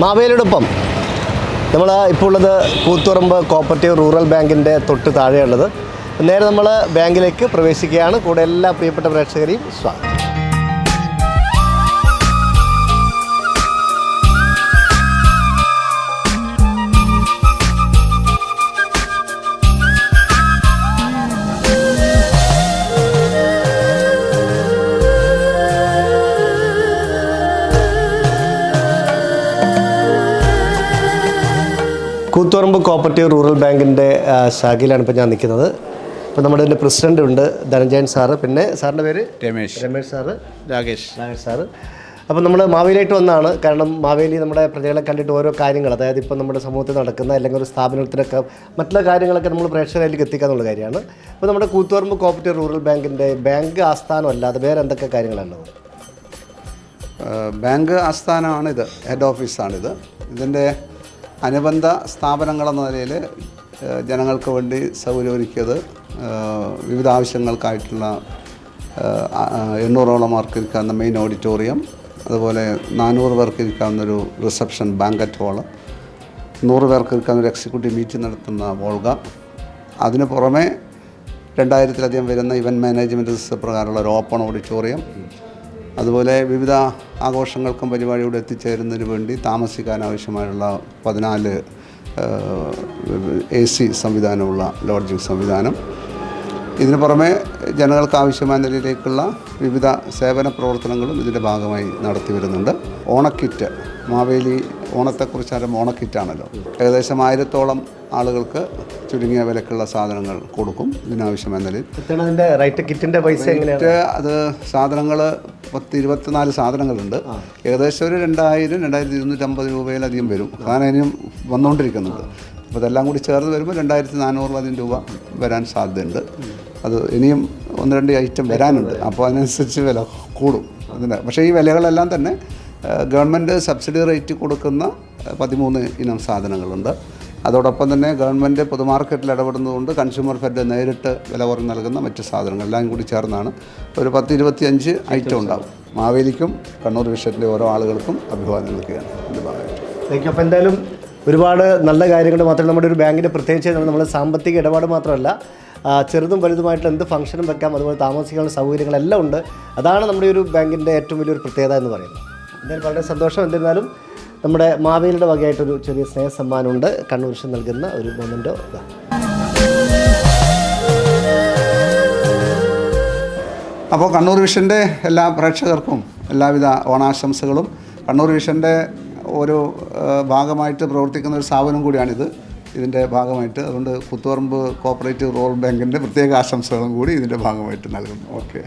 മാവേലിയോടൊപ്പം നമ്മൾ ഇപ്പോൾ ഉള്ളത് കൂത്തുറമ്പ് കോപ്പറേറ്റീവ് റൂറൽ ബാങ്കിന്റെ തൊട്ട് താഴെയുള്ളത്. നേരെ നമ്മൾ ബാങ്കിലേക്ക് പ്രവേശിക്കുകയാണ്. കൂടെ എല്ലാ പ്രിയപ്പെട്ട പ്രേക്ഷകരെയും സ്വാഗതം. കൂത്തുറമ്പ് കോപ്പറേറ്റീവ് റൂറൽ ബാങ്കിന്റെ ശാഖയിലാണ് ഇപ്പോൾ ഞാൻ നിൽക്കുന്നത്. ഇപ്പോൾ നമ്മുടെ ഇതിന്റെ പ്രസിഡന്റ് ഉണ്ട് ധനഞ്ജയൻ സാറ്. പിന്നെ സാറിന്റെ പേര്? രമേശ്. രമേശ് സാറ്. രാകേഷ്. രാകേഷ് സാറ്. അപ്പോൾ നമ്മൾ മാവേലിയായിട്ട് വന്നാണ്. കാരണം മാവേലി നമ്മുടെ പ്രജകളെ കണ്ടിട്ട് ഓരോ കാര്യങ്ങൾ അതായത് ഇപ്പോൾ നമ്മുടെ സമൂഹത്തിൽ നടക്കുന്ന അല്ലെങ്കിൽ ഒരു സ്ഥാപനത്തിനൊക്കെ മറ്റുള്ള കാര്യങ്ങളൊക്കെ നമ്മൾ പ്രേക്ഷകരിലേക്ക് എന്നുള്ള കാര്യമാണ്. അപ്പോൾ നമ്മുടെ കൂത്തുപറമ്പ് കോപ്പറേറ്റീവ് റൂറൽ ബാങ്കിന്റെ ബാങ്ക് ആസ്ഥാനം അല്ലാതെ വേറെ എന്തൊക്കെ കാര്യങ്ങളുള്ളത് ബാങ്ക് ആസ്ഥാനമാണിത്. ഹെഡ് ഓഫീസാണിത്. ഇതിന്റെ അനുബന്ധ സ്ഥാപനങ്ങളെന്ന നിലയിൽ ജനങ്ങൾക്ക് വേണ്ടി സൗകര്യമൊരുക്കിയത് വിവിധ ആവശ്യങ്ങൾക്കായിട്ടുള്ള എണ്ണൂറോളം പേർക്ക് ഇരിക്കാവുന്ന മെയിൻ ഓഡിറ്റോറിയം അതുപോലെ നാനൂറ് പേർക്ക് ഇരിക്കാവുന്നൊരു റിസപ്ഷൻ ബാങ്കറ്റ് ഹാൾ നൂറ് പേർക്ക് ഇരിക്കാവുന്ന ഒരു എക്സിക്യൂട്ടീവ് മീറ്റിംഗ് നടത്തുന്ന വോൾഗ അതിന് പുറമെ രണ്ടായിരത്തിലധികം വരുന്ന ഇവന്റ് മാനേജ്മെന്റ് പ്രകാരമുള്ള ഒരു ഓപ്പൺ ഓഡിറ്റോറിയം അതുപോലെ വിവിധ ആഘോഷങ്ങൾക്കും പരിപാടിയോട് എത്തിച്ചേരുന്നതിന് വേണ്ടി താമസിക്കാൻ ആവശ്യമായുള്ള പതിനാല് എ സി സംവിധാനമുള്ള ലോഡ്ജിങ് സംവിധാനം. ഇതിനു പുറമെ ജനങ്ങൾക്ക് ആവശ്യമായ നിലയിലേക്കുള്ള വിവിധ സേവന പ്രവർത്തനങ്ങളും ഇതിന്റെ ഭാഗമായി നടത്തി വരുന്നുണ്ട്. ഓണക്കിറ്റ് മാവേലി ഓണത്തെക്കുറിച്ച് ആരും ഓണക്കിറ്റാണല്ലോ. ഏകദേശം ആയിരത്തോളം ആളുകൾക്ക് ചുരുങ്ങിയ വിലക്കുള്ള സാധനങ്ങൾ കൊടുക്കും ഇതിനാവശ്യമായ നിലയിൽ. റൈറ്റ് കിറ്റിന്റെ പൈസ എങ്ങനെയാണ്? അത് സാധനങ്ങൾ പത്ത് ഇരുപത്തിനാല് സാധനങ്ങളുണ്ട്. ഏകദേശം ഒരു രണ്ടായിരം രണ്ടായിരത്തി ഇരുന്നൂറ്റമ്പത് രൂപയിലധികം വരും. അതാണ് ഇനിയും വന്നുകൊണ്ടിരിക്കുന്നത് അപ്പോൾ ഇതെല്ലാം കൂടി ചേർന്ന് വരുമ്പോൾ രണ്ടായിരത്തി നാനൂറിലധികം രൂപ വരാൻ സാധ്യതയുണ്ട്. അത് ഇനിയും ഒന്ന് രണ്ട് ഐറ്റം വരാനുണ്ട്. അപ്പോൾ അതിനനുസരിച്ച് വില കൂടും. അതിന്റെ പക്ഷേ ഈ വിലകളെല്ലാം തന്നെ ഗവൺമെന്റ് സബ്സിഡി റേറ്റ് കൊടുക്കുന്ന പതിമൂന്ന് ഇനം സാധനങ്ങളുണ്ട്. അതോടൊപ്പം തന്നെ ഗവൺമെന്റ് പൊതുമാർക്കറ്റിൽ ഇടപെടുന്നതുകൊണ്ട് കൺസ്യൂമർ ഫെഡ് നേരിട്ട് വില കുറഞ്ഞ് നൽകുന്ന മറ്റ് സാധനങ്ങൾ എല്ലാം കൂടി ചേർന്നാണ് ഒരു പത്ത് ഇരുപത്തിയഞ്ച് ഐറ്റം ഉണ്ടാവും. മാവേലിക്കും കണ്ണൂർ വിഷയത്തിലെ ഓരോ ആളുകൾക്കും അഭിവാദ്യം നൽകുകയാണ്. എന്റെ ഭാഗമായിട്ട്. അപ്പോൾ എന്തായാലും ഒരുപാട് നല്ല കാര്യങ്ങൾ മാത്രമേ നമ്മുടെ ഒരു ബാങ്കിന്റെ പ്രത്യേകിച്ച് നമ്മൾ സാമ്പത്തിക ഇടപാട് മാത്രമല്ല ചെറുതും വലുതുമായിട്ടുള്ള എന്ത് ഫംഗ്ഷനും വെക്കാം അതുപോലെ താമസിക്കാനുള്ള സൗകര്യങ്ങളെല്ലാം ഉണ്ട്. അതാണ് നമ്മുടെ ഒരു ബാങ്കിന്റെ ഏറ്റവും വലിയൊരു പ്രത്യേകത എന്ന് പറയുന്നത്. എന്തായാലും വളരെ സന്തോഷം. എന്നിരുന്നാലും നമ്മുടെ മാവേലിയുടെ വകയായിട്ടൊരു ചെറിയ സ്നേഹ സമ്മാനമുണ്ട് കണ്ണൂർ വിഷൻ നൽകുന്ന ഒരു മൊമെന്റോ അപ്പോൾ കണ്ണൂർ വിഷന്റെ എല്ലാ പ്രേക്ഷകർക്കും എല്ലാവിധ ഓണാശംസകളും. കണ്ണൂർ വിഷന്റെ ഒരു ഭാഗമായിട്ട് പ്രവർത്തിക്കുന്ന ഒരു സ്ഥാപനം കൂടിയാണിത്. ഇതിന്റെ ഭാഗമായിട്ട് അതുകൊണ്ട് പുത്തുപറമ്പ് കോപ്പറേറ്റീവ് റൂറൽ ബാങ്കിന്റെ പ്രത്യേക ആശംസകളും കൂടി ഇതിന്റെ ഭാഗമായിട്ട് നൽകുന്നു. ഓക്കെ.